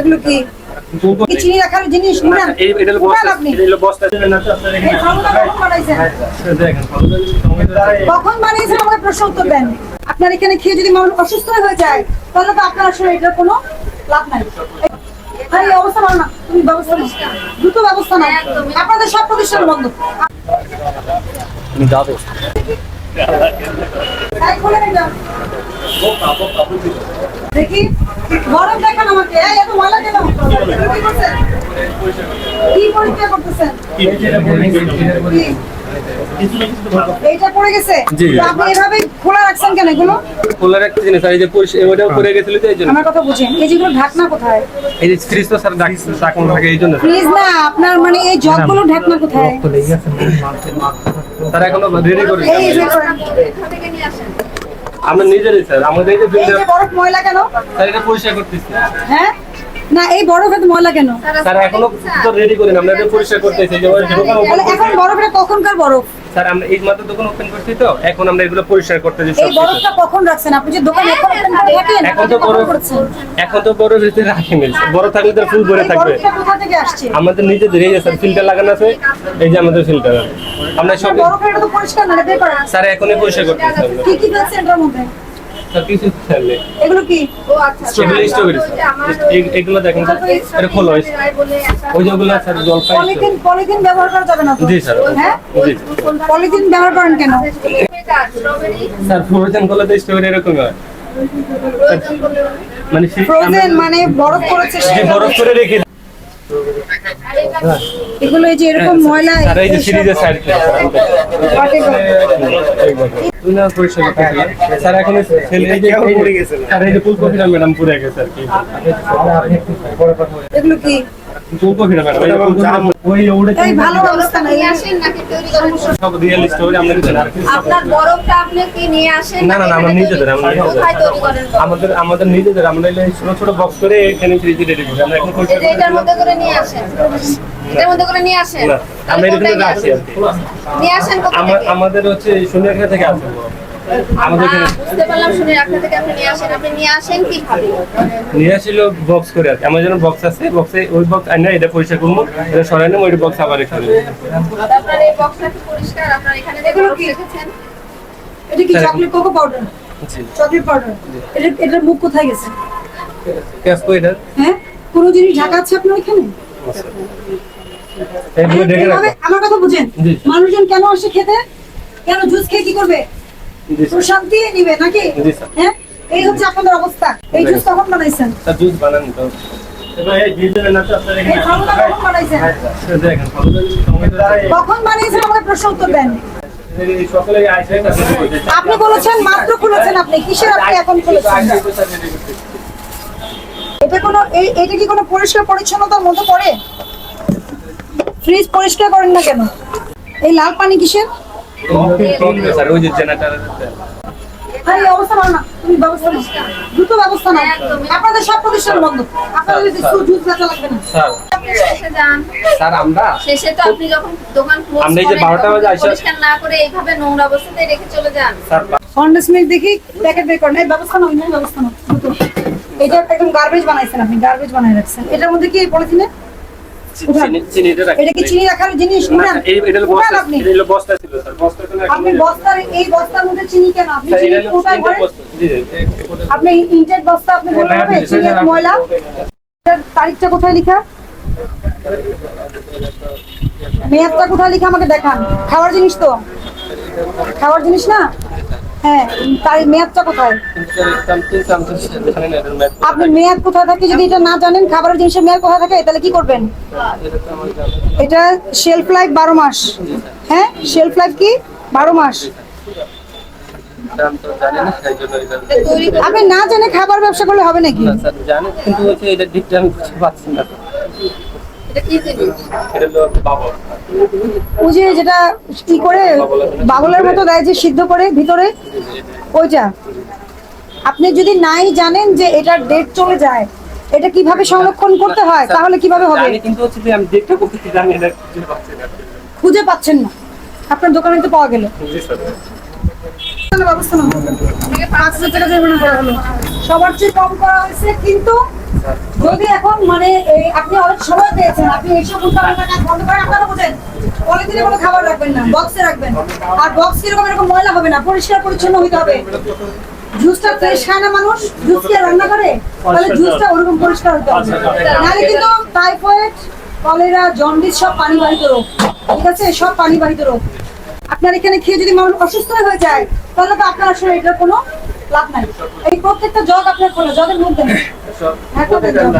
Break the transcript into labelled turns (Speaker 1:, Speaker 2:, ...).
Speaker 1: এগুলো কি? চিনি রাখার জিনিস? নিলেন
Speaker 2: এটা হলো বস্তা। এটা হলো বস্তা। আপনার
Speaker 1: কখন বানিয়েছেন? আমাকে প্রশ্ন উত্তর দেন। আপনার এখানে খেয়ে যদি মানুষ অসুস্থ হয়ে যায় তাহলে তো আপনার আসলে এটার কোনো লাভ নাই। আরে এই অবস্থা ভালো না? তুমি ব্যবস্থা নাও। দ্রুত ব্যবস্থা নাও। আপনাদের সব প্রতিষ্ঠান বন্ধ।
Speaker 2: তুমি যাবে।
Speaker 1: দেখি? গরম দেখান আমাকে। এই এত ময়লা কেন? কি করছেন কি পরীক্ষা করতেছেন? এইটা পড়ে গেছে? আপনি এভাবে খোলা রাখছেন কেন এগুলো?
Speaker 2: খোলার একটা জিনিস আর এই যে গেছিল তো এই জন্য।
Speaker 1: আমার কথা বুঝেন। এই যেগুলো ঢাকনা কোথায়?
Speaker 2: এই যে ফ্রিজ তো স্যার ডাক থাকে এই জন্য।
Speaker 1: না আপনার মানে এই জগগুলো ঢাকনা কোথায়?
Speaker 2: স্যার এখনও রেডি করে
Speaker 1: এই।
Speaker 2: আমরা নিজেরই স্যার। আমাদের এই যে
Speaker 1: বরফ ময়লা কেন?
Speaker 2: স্যার এটা পরিষ্কার করতেছি।
Speaker 1: হ্যাঁ? না এই বরফ এত ময়লা কেন?
Speaker 2: স্যার এখনও তো রেডি করেন আমরা এটা পরিষ্কার করতেছি।
Speaker 1: এখন বরফটা কখনকার বরফ?
Speaker 2: স্যার আমরা এই মাত্র দোকান ওপেন করছি তো এখন আমরা এগুলো পরিষ্কার করতে যাচ্ছি।
Speaker 1: এই বরফটা কখন রাখছেন? আপনি যে দোকান এখন ওপেন করে থাকেন
Speaker 2: এখন তো বড় এখন তো বড় বড় থাকলে তো ফুল ভরে থাকবে।
Speaker 1: কোথা থেকে আসছে?
Speaker 2: আমাদের নিজেদের এই স্যার ফিল্টার লাগানো আছে এই যে আমাদের ফিল্টার আমরা সব
Speaker 1: বরফ এটা তো পরিষ্কার না বের
Speaker 2: স্যার এখনই পরিষ্কার করতে হবে।
Speaker 1: কি কি আছে এর মধ্যে
Speaker 2: স্ট্রবেরি স্ট্রবেরি এগুলো দেখেন এটা খোলো ওই যেগুলো স্যার জলপাই
Speaker 1: পলিথিন পলিথিন ব্যবহার করা যাবে না
Speaker 2: জি স্যার।
Speaker 1: হ্যাঁ?
Speaker 2: জি।
Speaker 1: পলিথিন ব্যবহার করেন কেন?
Speaker 2: স্যার ফ্রোজেনগুলো তো স্ট্রবেরি এরকম হয়। মানে?
Speaker 1: ফ্রোজেন মানে বরফ করেছে
Speaker 2: বরফ করে রেখে
Speaker 1: এগুলো এই যে এরকম ময়লা
Speaker 2: স্যার এই যে সিরিজের সাইড স্যার এখন এই যে স্যার এই যে ফুলকপিটা ম্যাডাম পুড়ে গেছে আর কি।
Speaker 1: এগুলো কি?
Speaker 2: আমাদের আমাদের নিজেদের আমরা এলে ছোট ছোট বক্স করে এখানে রেডি করি। আমরা এখন পরিষ্কার
Speaker 3: এই যে এটার মধ্যে করে নিয়ে আসেন। এটার মধ্যে করে নিয়ে আসেন।
Speaker 2: আমরা এখানে
Speaker 3: নিয়ে আসেন?
Speaker 2: আমাদের হচ্ছে সোনিয়াখা থেকে আসে আমাদের এখানে
Speaker 3: বুঝতে পারলাম শুনে আপনার থেকে আপনি নিয়ে আসেন। আপনি নিয়ে আসেন কীভাবে
Speaker 2: নিয়ে আসছিল বক্স করে আর আমার যেন বক্স আছে বক্সে ওই বক্স আইনা এটা পরিষ্কার করব। এটা সরাই নেব ওই বক্স আবার এখানে
Speaker 3: আপনার এই বক্সটা কি পরিষ্কার? আপনার এখানে যে
Speaker 1: কি?
Speaker 3: রেখেছেন?
Speaker 1: এটা কি chocolate cocoa powder chocolate powder এটা এটার মুখ কোথায় গেছে?
Speaker 2: ক্যাসকো এটা
Speaker 1: হ্যাঁ? কোনো জিনিস ঢাকা আছে আপনার এখানে? আমার কথা বুঝেন। মানুষজন কেন আসে খেতে? কেন জুস খেয়ে কি করবে। প্রশান্তি নিবে নাকি? হ্যাঁ? এই হচ্ছে আপনাদের অবস্থা। এই জুস কখন বানাইছেন?
Speaker 2: জুস বানান তো।
Speaker 1: কখন বানিয়েছেন আমাকে প্রশ্ন উত্তর দেন।
Speaker 2: আইসে
Speaker 1: আপনি বলেছেন মাত্র খুলেছেন আপনি। কিসের আপনি এখন খুলেছেন? এটা কোনো এটা কি কোনো পরিষ্কার পরিচ্ছন্নতার মধ্যে পড়ে? ফ্রিজ পরিষ্কার করেন না কেন? এই লাল পানি কিসের?
Speaker 2: স্যার ওই যে জেনারেটর
Speaker 1: আরে অবস্থা ভালো না। তুমি ব্যবস্থা নাও। দ্রুত ব্যবস্থা নাও। আপনাদের সব প্রতিষ্ঠান বন্ধ। আপনাদের যদি জুস বেচা লাগবে না।
Speaker 2: স্যার।
Speaker 3: আপনি শেষে যান।
Speaker 2: স্যার আমরা
Speaker 3: শেষে তো আপনি যখন দোকান ক্লোজ
Speaker 2: আমরা এই যে 12টা বাজে আইসা-
Speaker 3: পরিষ্কার না করে এইভাবে নোংরা অবস্থাতে রেখে চলে যান।
Speaker 2: স্যার
Speaker 1: দেখি প্যাকেট বের করেন। ব্যবস্থা নাও ব্যবস্থা নাও। দ্রুত। এটা একদম গার্বেজ বানাইছেন আপনি গার্বেজ বানাই রাখছেন। এটার মধ্যে কি এই পলিথিনে এটা কি চিনি রাখার জিনিস?
Speaker 2: না, এটা হলো বস্তা
Speaker 1: আপনি।
Speaker 2: এটা হলো বস্তা ছিল স্যার। বস্তা তো
Speaker 1: আপনি বস্তার এই বস্তার মধ্যে চিনি কেন? আপনি চিনি কোথায় ভরেন? আপনি বস্তা আপনি বললেন হবে চিনি ময়লা। তারিখটা কোথায় লেখা? মেয়াদটা কোথায় লেখা আমাকে দেখান। খাওয়ার জিনিস তো। খাওয়ার জিনিস না? হ্যাঁ মেয়াদটা কোথায়? আপনি মেয়াদ থাকে যদি এটা না জানেন, খাবারের জিনিসের মেয়াদ থাকে, তাহলে করবেন? এটা বারো মাস। হ্যাঁ কি? বারো মাস। না জেনে খাবার ব্যবসা করলে হবে নাকি
Speaker 2: এটা
Speaker 3: কি জিনিস
Speaker 2: এটা হলো বাবল
Speaker 1: ওই যে যেটা কি করে বাবলের মতো দেয় যে সিদ্ধ করে ভিতরে ওইটা। আপনি যদি নাই জানেন যে এটার ডেট চলে যায় এটা কীভাবে সংরক্ষণ করতে হয় তাহলে কীভাবে হবে?
Speaker 2: কিন্তু হচ্ছে যে আমি দেখতে করতে জানি না না।
Speaker 1: খুঁজে পাচ্ছেন না। আপনার দোকানে তো পাওয়া গেল। ব্যবস্থা নাও। পাঁচ হাজার টাকা জরিমানা করা হলো। সবার চেয়ে কম করা হয়েছে কিন্তু যদি এখন মানে আপনি অনেক সময় পেয়েছেন আপনি এইসব উল্টাপাল্টা বন্ধ করেন আপনারা বোঝেন পলিথিনে কোনো খাবার রাখবেন না বক্সে রাখবেন। আর বক্স কীরকম এরকম ময়লা হবে না পরিষ্কার পরিচ্ছন্ন হতে হবে। জুসটা ফ্রেশ খায় না মানুষ জুস কি রান্না করে? তাহলে জুসটা ওরকম পরিষ্কার হতে হবে। নাহলে কিন্তু টাইফয়েড কলেরা জন্ডিস সব পানি বাহিত রোগ। ঠিক আছে? সব পানি বাহিত রোগ। আপনার এখানে খেয়ে যদি মানুষ অসুস্থ হয়ে যায় তাহলে তো আপনার আসলে এটার কোনো লাভ নাই। এই প্রত্যেকটা জগ আপনার খোলা জগের মধ্যে নেই। হ্যাঁ, কোথায় জগ?